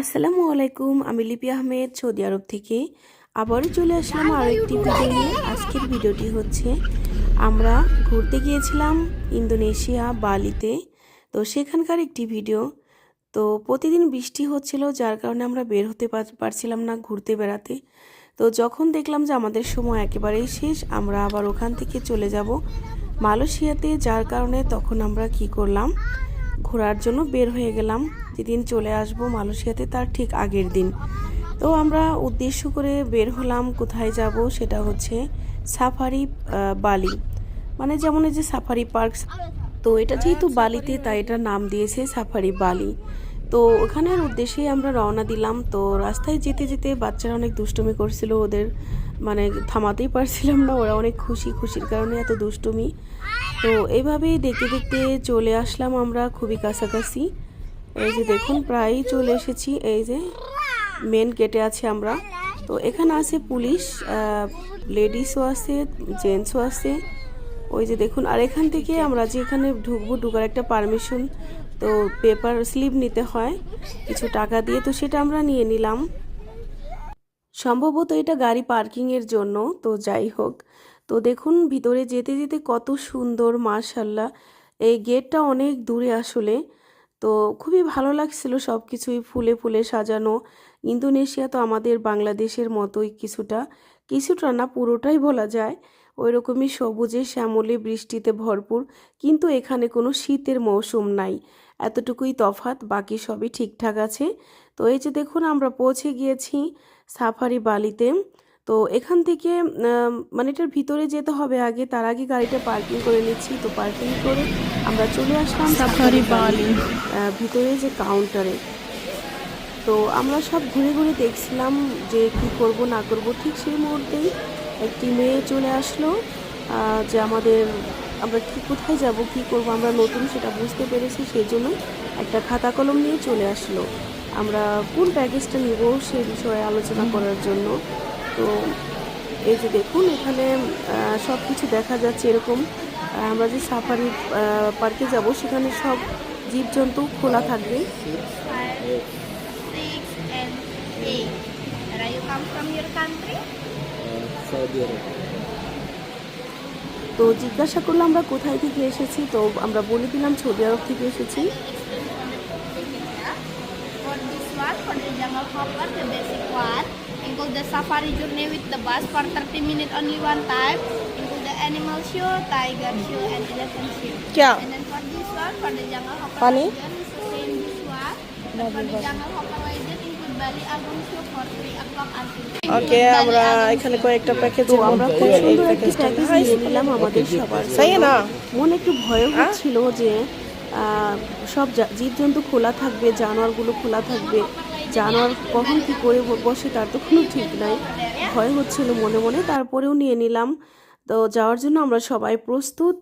আসসালামু আলাইকুম আমি লিপি আহমেদ সৌদি আরব থেকে। আবারও চলে আসলাম আরও একটি ভিডিও নিয়ে। আজকের ভিডিওটি হচ্ছে আমরা ঘুরতে গিয়েছিলাম ইন্দোনেশিয়া বালিতে। তো সেখানকার একটি ভিডিও। তো প্রতিদিন বৃষ্টি হচ্ছিল যার কারণে আমরা বের হতে পার- পারছিলাম না ঘুরতে বেড়াতে। তো যখন দেখলাম যে আমাদের সময় একেবারেই শেষ আমরা আবার ওখান থেকে চলে যাব মালয়েশিয়াতে যার কারণে তখন আমরা কি করলাম ঘোরার জন্য বের হয়ে গেলাম। যেদিন চলে আসব মালয়েশিয়াতে তার ঠিক আগের দিন। তো আমরা উদ্দেশ্য করে বের হলাম, কোথায় যাব সেটা হচ্ছে সাফারি বালি। মানে যেমন এই যে সাফারি পার্ক তো এটা যেহেতু বালিতে তাই এটা নাম দিয়েছে সাফারি বালি। তো ওখানের উদ্দেশ্যেই আমরা রওনা দিলাম। তো রাস্তায় যেতে যেতে বাচ্চারা অনেক দুষ্টুমি করছিল, ওদের মানে থামাতেই পারছিলাম না, ওরা অনেক খুশি, খুশির কারণে এত দুষ্টুমি। তো এইভাবেই দেখতে দেখতে চলে আসলাম আমরা খুবই কাছাকাছি। এই যে দেখুন প্রায় চলে এসেছি, এই যে মেন গেটে আছে আমরা। তো এখানে আছে পুলিশ লেডিসও আছে জেন্টসও আছে। ওই যে দেখুন, আর এখান থেকে আমরা যে এখানে ঢুকবো, ঢুকার একটা পারমিশন তো পেপার স্লিপ নিতে হয়, কিছু টাকা দিয়ে, তো সেটা আমরা নিয়ে নিলাম। সম্ভবত এটা গাড়ি পার্কিংয়ের জন্য, তো যাই হোক। তো দেখুন, ভিতরে যেতে যেতে কত সুন্দর মার্শাল্লাহ এই গেটটা অনেক দূরে আসলে। তো খুবই ভালো লাগছিল সব কিছুই ফুলে ফুলে সাজানো। ইন্দোনেশিয়া তো আমাদের বাংলাদেশের মতোই কিছুটা। কিছুটা না, পুরোটাই বলা যায়। ওই রকমই সবুজে, শ্যামলে বৃষ্টিতে ভরপুর। কিন্তু এখানে কোনো শীতের মৌসুম নাই। এতটুকুই তফাত বাকি সবই ঠিকঠাক আছে। তো এই যে দেখুন আমরা পৌঁছে গিয়েছি সাফারি বালিতে। তো এখান থেকে মানে এটার ভিতরে যেতে হবে আগে তার আগে গাড়িটা পার্কিং করে নিচ্ছি। তো পার্কিং করে আমরা চলে আসলাম সাফারি বালি ভিতরে যে কাউন্টারে। তো আমরা সব ঘুরে ঘুরে দেখছিলাম যে কি করব না করব। ঠিক সেই মুহূর্তেই একটি মেয়ে চলে আসলো যে আমাদের আমরা কি কোথায় যাব কি করব আমরা নতুন সেটা বুঝতে পেরেছি সেই জন্য একটা খাতা কলম নিয়ে চলে আসলো। আমরা কোন প্যাকেজটা নিব সেই বিষয়ে আলোচনা করার জন্য। তো এই যে দেখুন এখানে সব কিছু দেখা যাচ্ছে এরকম। আমরা যে সাফারি পার্কে যাব সেখানে সব জীবজন্তু খোলা থাকবে। Five, six, তো জিজ্ঞাসা করল আমরা কোথায় থেকে এসেছি তো আমরা বলে দিলাম ছবি আরব থেকে এসেছি। পানি include Bali Agong show for 3 o'clock until ওকে আমরা এখানে কয়েকটা প্যাকেজ আমরা খুব সুন্দর একটি প্যাকেজ আমাদের সবার। তাই না? মনে একটু ভয় হচ্ছিল যে সব জীবজন্তু খোলা থাকবে জানোয়ারগুলো খোলা থাকবে। জানোয়ার কখন কি করে বসে তার তো কোনো ঠিক নাই। ভয় হচ্ছিল মনে মনে তারপরেও নিয়ে নিলাম। তো যাওয়ার জন্য আমরা সবাই প্রস্তুত।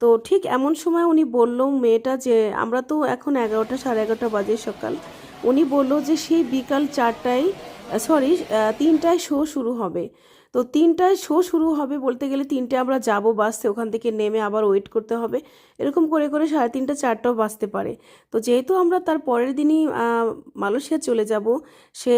তো ঠিক এমন সময় উনি বলল মেয়েটা যে আমরা তো এখন এগারোটা সাড়ে এগারোটা বাজে সকাল। উনি বলল যে সেই বিকাল চারটায় সরি তিনটায় শো শুরু হবে। তো তিনটায় শো শুরু হবে বলতে গেলে তিনটে আমরা যাব বাসে, ওখান থেকে নেমে আবার ওয়েট করতে হবে। এরকম করে করে সাড়ে তিনটা, চারটাও বাজতে পারে। তো যেহেতু আমরা তার পরের দিনই মালয়েশিয়া চলে যাব, সে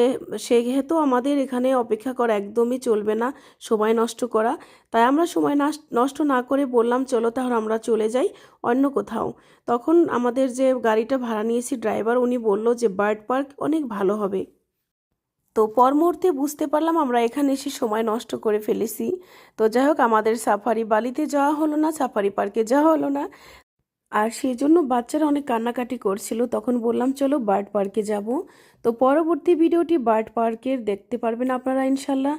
সেহেতু আমাদের এখানে অপেক্ষা করা একদমই চলবে না, সময় নষ্ট করা। তাই আমরা সময় নষ্ট না করে বললাম, চলো তাহলে আমরা চলে যাই অন্য কোথাও। তখন আমাদের যে গাড়িটা ভাড়া নিয়েছি ড্রাইভার উনি বলল যে, বার্ড পার্ক অনেক ভালো হবে। তো পর মুহূর্তে বুঝতে পারলাম আমরা এখানে এসে সময় নষ্ট করে ফেলেছি। তো যাই হোক, আমাদের সাফারি বালিতে যাওয়া হলো না, সাফারি পার্কে যাওয়া হলো না। আর সেই জন্য বাচ্চারা অনেক কান্নাকাটি করছিল। তখন বললাম, চলো বার্ড পার্কে যাব। তো পরবর্তী ভিডিওটি বার্ড পার্কের দেখতে পারবেন আপনারা ইনশাল্লাহ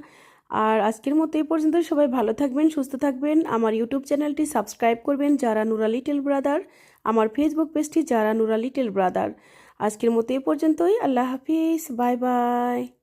আর আজকের মতো এই পর্যন্ত, সবাই ভালো থাকবেন, সুস্থ থাকবেন। আমার ইউটিউব চ্যানেলটি সাবস্ক্রাইব করবেন যারা নুরা লিটল ব্রাদার। আমার ফেসবুক পেজটি যারা নুরা লিটল ব্রাদার। আজকের মতো এই পর্যন্তই। আল্লাহ হাফিজ। Bye bye.